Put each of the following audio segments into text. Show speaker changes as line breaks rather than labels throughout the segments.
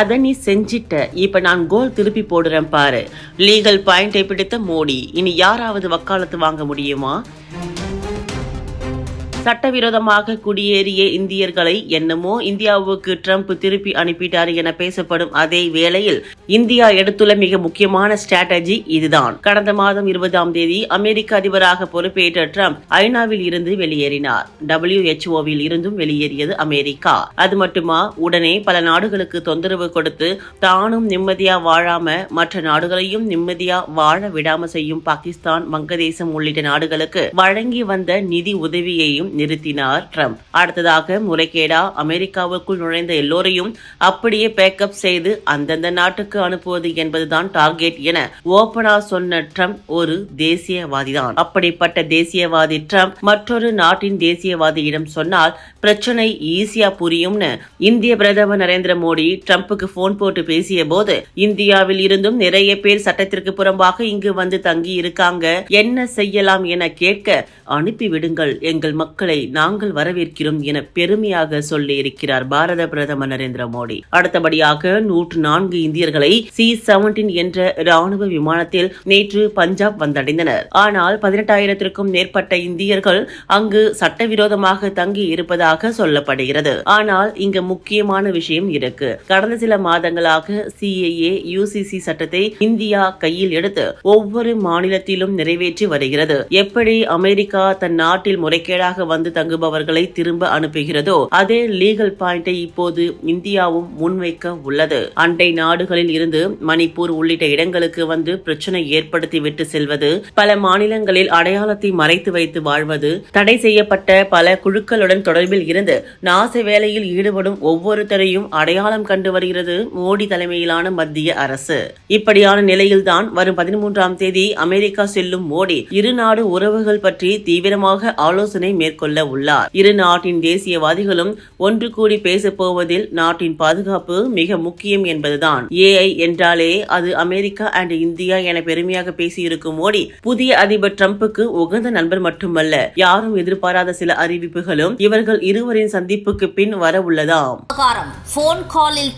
அதை நீ செஞ்சிட்ட. இப்ப நான் கோல் திருப்பி போடுறேன் பாரு. லீகல் பாயிண்டை பிடித்த மோடி. இனி யாராவது வக்காலத்து வாங்க முடியுமா? சட்டவிரோதமாக குடியேறிய இந்தியர்களை என்னமோ இந்தியாவுக்கு ட்ரம்ப் திருப்பி அனுப்பிட்டார் என பேசப்படும் அதே வேளையில் இந்தியா எடுத்துள்ள மிக முக்கியமான ஸ்ட்ராட்டஜி இதுதான். கடந்த மாதம் இருபதாம் தேதி அமெரிக்க அதிபராக பொறுப்பேற்ற ட்ரம்ப் ஐநாவில் இருந்து வெளியேறினார். டபிள்யூஹெச்ஓவில் இருந்தும் வெளியேறியது அமெரிக்கா. அது மட்டுமா? உடனே பல நாடுகளுக்கு தொந்தரவு கொடுத்து தானும் நிம்மதியா வாழாம மற்ற நாடுகளையும் நிம்மதியா வாழ விடாம செய்யும் பாகிஸ்தான் வங்கதேசம் உள்ளிட்ட நாடுகளுக்கு வழங்கி வந்த நிதி உதவியையும் நிறுத்தினார் ட்ரம்ப். அடுத்ததாக முறைகேடா அமெரிக்காவுக்குள் நுழைந்த எல்லோரையும் அப்படியே பேக்கப் செய்து அந்தந்த நாட்டுக்கு அனுப்புவது என்பதுதான் டார்கெட் என ஓபனா சொன்ன ட்ரம்ப் ஒரு தேசியவாதிதான். அப்படிப்பட்ட தேசியவாதி ட்ரம்ப் மற்றொரு நாட்டின் தேசியவாதியிடம் சொன்னால் பிரச்சனை ஈஸியா புரியும்னு இந்திய பிரதமர் நரேந்திர மோடி ட்ரம்புக்கு போன் போட்டு பேசிய போது இந்தியாவில் இருந்தும் நிறைய பேர் சட்டத்திற்கு புறம்பாக இங்கு வந்து தங்கி இருக்காங்க என்ன செய்யலாம் என கேட்க அனுப்பிவிடுங்கள் எங்கள் மக்கள் நாங்கள் வரவேற்கிறோம் என பெருமையாக சொல்லி இருக்கிறார் பாரத பிரதமர் நரேந்திர மோடி. அடுத்தபடியாக நூற்று நான்கு இந்தியர்களை சி செவன்டீன் என்ற ராணுவ விமானத்தில் நேற்று பஞ்சாப் வந்தடைந்தனர். ஆனால் பதினெட்டாயிரத்திற்கும் மேற்பட்ட இந்தியர்கள் அங்கு சட்டவிரோதமாக தங்கி இருப்பதாக சொல்லப்படுகிறது. ஆனால் இங்கு முக்கியமான விஷயம் இருக்கு. கடந்த சில மாதங்களாக சிஏஏ யூசிசி சட்டத்தை இந்தியா கையில் எடுத்து ஒவ்வொரு மாநிலத்திலும் நிறைவேற்றி வருகிறது. எப்படி அமெரிக்கா தன் நாட்டில் முறைகேடாக வந்து தங்குபவர்களை திரும்ப அனுப்புகிறதோ அதே லீகல் பாயிண்டை இப்போது இந்தியாவும் முன்வைக்க உள்ளது. அண்டை நாடுகளில் இருந்து மணிப்பூர் உள்ளிட்ட இடங்களுக்கு வந்து பிரச்சனை ஏற்படுத்தி விட்டு செல்வது பல மாநிலங்களில் அடையாளத்தை மறைத்து வைத்து வாழ்வது தடை செய்யப்பட்ட பல குழுக்களுடன் தொடர்பில் இருந்து நாச வேலையில் ஈடுபடும் ஒவ்வொருத்தரையும் அடையாளம் கண்டு வருகிறது மோடி தலைமையிலான மத்திய அரசு. இப்படியான நிலையில்தான் வரும் பதிமூன்றாம் தேதி அமெரிக்கா செல்லும் மோடி இரு நாடு உறவுகள் பற்றி தீவிரமாக ஆலோசனை மேற்கொள்ள உள்ளார். இரு நாட்டின் தேசியவாதிகளும் ஒன்று கூடி பேசப்போவதில் நாட்டின் பாதுகாப்பு மிக முக்கியம் என்பதுதான். ஏஐ என்றாலே அது அமெரிக்கா அண்ட் இந்தியா என பெருமையாக பேசியிருக்கும் மோடி புதிய அதிபர் டிரம்புக்கு உகந்த நண்பர் மட்டுமல்ல யாரும் எதிர்பாராத சில அறிவிப்புகளும் இவர்கள் இருவரின் சந்திப்புக்கு பின் வர உள்ளதாம்.
போன் காலில்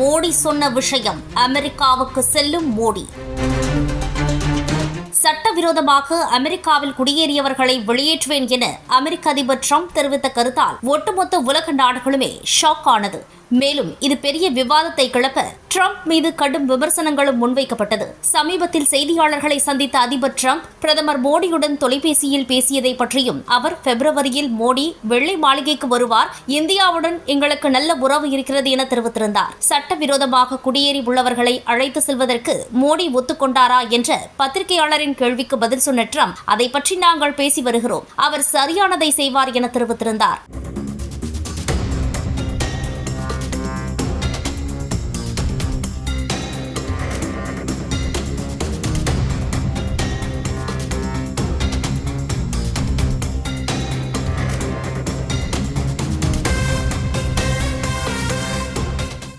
மோடி சொன்ன விஷயம் அமெரிக்காவுக்கு செல்லும் மோடி. சட்டவிரோதமாக அமெரிக்காவில் குடியேறியவர்களை வெளியேற்றுவேன் என அமெரிக்க அதிபர் ட்ரம்ப் தெரிவித்த கருத்தால் ஒட்டுமொத்த உலக நாடுகளுமே ஷாக் ஆனது மேலும் இது பெரிய விவாதத்தை கிளப்ப ட்ரம்ப் மீது கடும் விமர்சனங்களும் முன்வைக்கப்பட்டது. சமீபத்தில் செய்தியாளர்களை சந்தித்த அதிபர் ட்ரம்ப் பிரதமர் மோடியுடன் தொலைபேசியில் பேசியதை பற்றியும் அவர் பிப்ரவரியில் மோடி வெள்ளை மாளிகைக்கு வருவார் இந்தியாவுடன் எங்களுக்கு நல்ல உறவு இருக்கிறது என தெரிவித்திருந்தார். சட்டவிரோதமாக குடியேறி உள்ளவர்களை அழைத்து செல்வதற்கு மோடி ஒத்துக்கொண்டாரா என்ற பத்திரிகையாளரின் கேள்விக்கு பதில் சொன்ன ட்ரம்ப் அதை பற்றி நாங்கள் பேசி வருகிறோம். அவர் சரியானதை செய்வார் என தெரிவித்திருந்தார்.